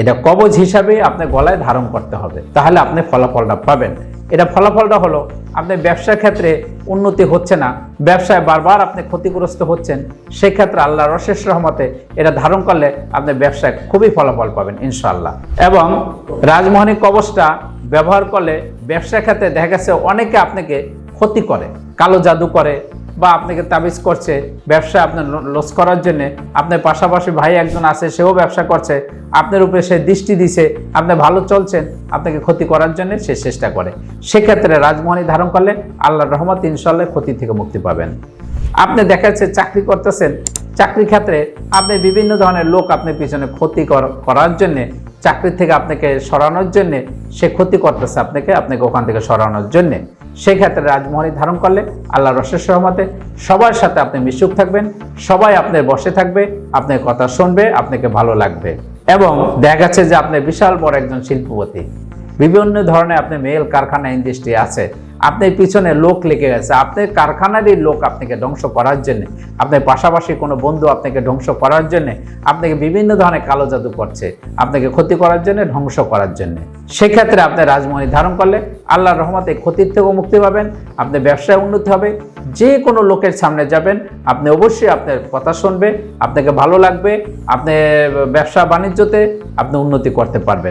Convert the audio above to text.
এটা কবজ হিসাবে আপনি গলায় ধারণ করতে হবে। তাহলে আপনি ফলাফলটা পাবেন। এটা ফলাফলটা হলো আপনি ব্যবসার ক্ষেত্রে উন্নতি হচ্ছে না। ব্যবসায় বারবার আপনি ক্ষতিগ্রস্ত হচ্ছেন। সেক্ষেত্রে আল্লাহর অশেষ রহমতে এটা ধারণ করলে আপনি ব্যবসায় খুবই ফলাফল পাবেন, ইনশাআল্লাহ। এবং রাজমোহনী কবচটা ব্যবহার করলে ব্যবসার ক্ষেত্রে দেখা গেছে অনেকে আপনাকে ক্ষতি করে, কালো জাদু করে বা আপনাকে তাবিজ করছে, ব্যবসা আপনার লস করার জন্য। আপনার পাশাপাশি ভাই একজন আছে, সেও ব্যবসা করছে। আপনার উপরে সে দৃষ্টি দিছে, আপনি ভালো চলছেন, আপনাকে ক্ষতি করার জন্য সে চেষ্টা করে। সেক্ষেত্রে রাজমোহনী ধারণ করলে আল্লাহর রহমত ইনশাল্লাহ ক্ষতি থেকে মুক্তি পাবেন। আপনি দেখা যাচ্ছে চাকরি করতেছেন চাকরি ক্ষেত্রে আপনি বিভিন্ন ধরনের লোক আপনার পিছনে ক্ষতি করার জন্যে, চাকরি থেকে আপনাকে সরানোর জন্যে সে ক্ষতি করতেছে আপনাকে আপনাকে ওখান থেকে সরানোর জন্যে। সেই ক্ষেত্রে রাজমোহনী ধারণ করলে আল্লাহ রসের সহমতে সবার সাথে আপনি মিশুক থাকবেন, সবাই আপনার বসে থাকবে, আপনার কথা শুনবে, আপনাকে ভালো লাগবে। এবং দেখা গেছে যে আপনি বিশাল বড় একজন শিল্পপতি। বিভিন্ন ধরনের আপনি মেল কারখানা ইন্ডাস্ট্রি আছে। আপনার পিছনে লোক লেগে গেছে। আপনার কারখানারই লোক আপনাকে ধ্বংস করার জন্য, আপনার পাশাপাশি কোনো বন্ধু আপনাকে ধ্বংস করার জন্যে, আপনাকে বিভিন্ন ধরনের কালো জাদু করছে, আপনাকে ক্ষতি করার জন্য, ধ্বংস করার জন্য। সেক্ষেত্রে আপনি রাজমণি ধারণ করলে আল্লাহর রহমতে ক্ষতির থেকেও মুক্তি পাবেন আপনার ব্যবসায় উন্নতি হবে, যে কোনো লোকের সামনে যাবেন, আপনি অবশ্যই আপনার কথা শুনবে, আপনাকে ভালো লাগবে, আপনি ব্যবসা বাণিজ্যতে আপনি উন্নতি করতে পারবেন।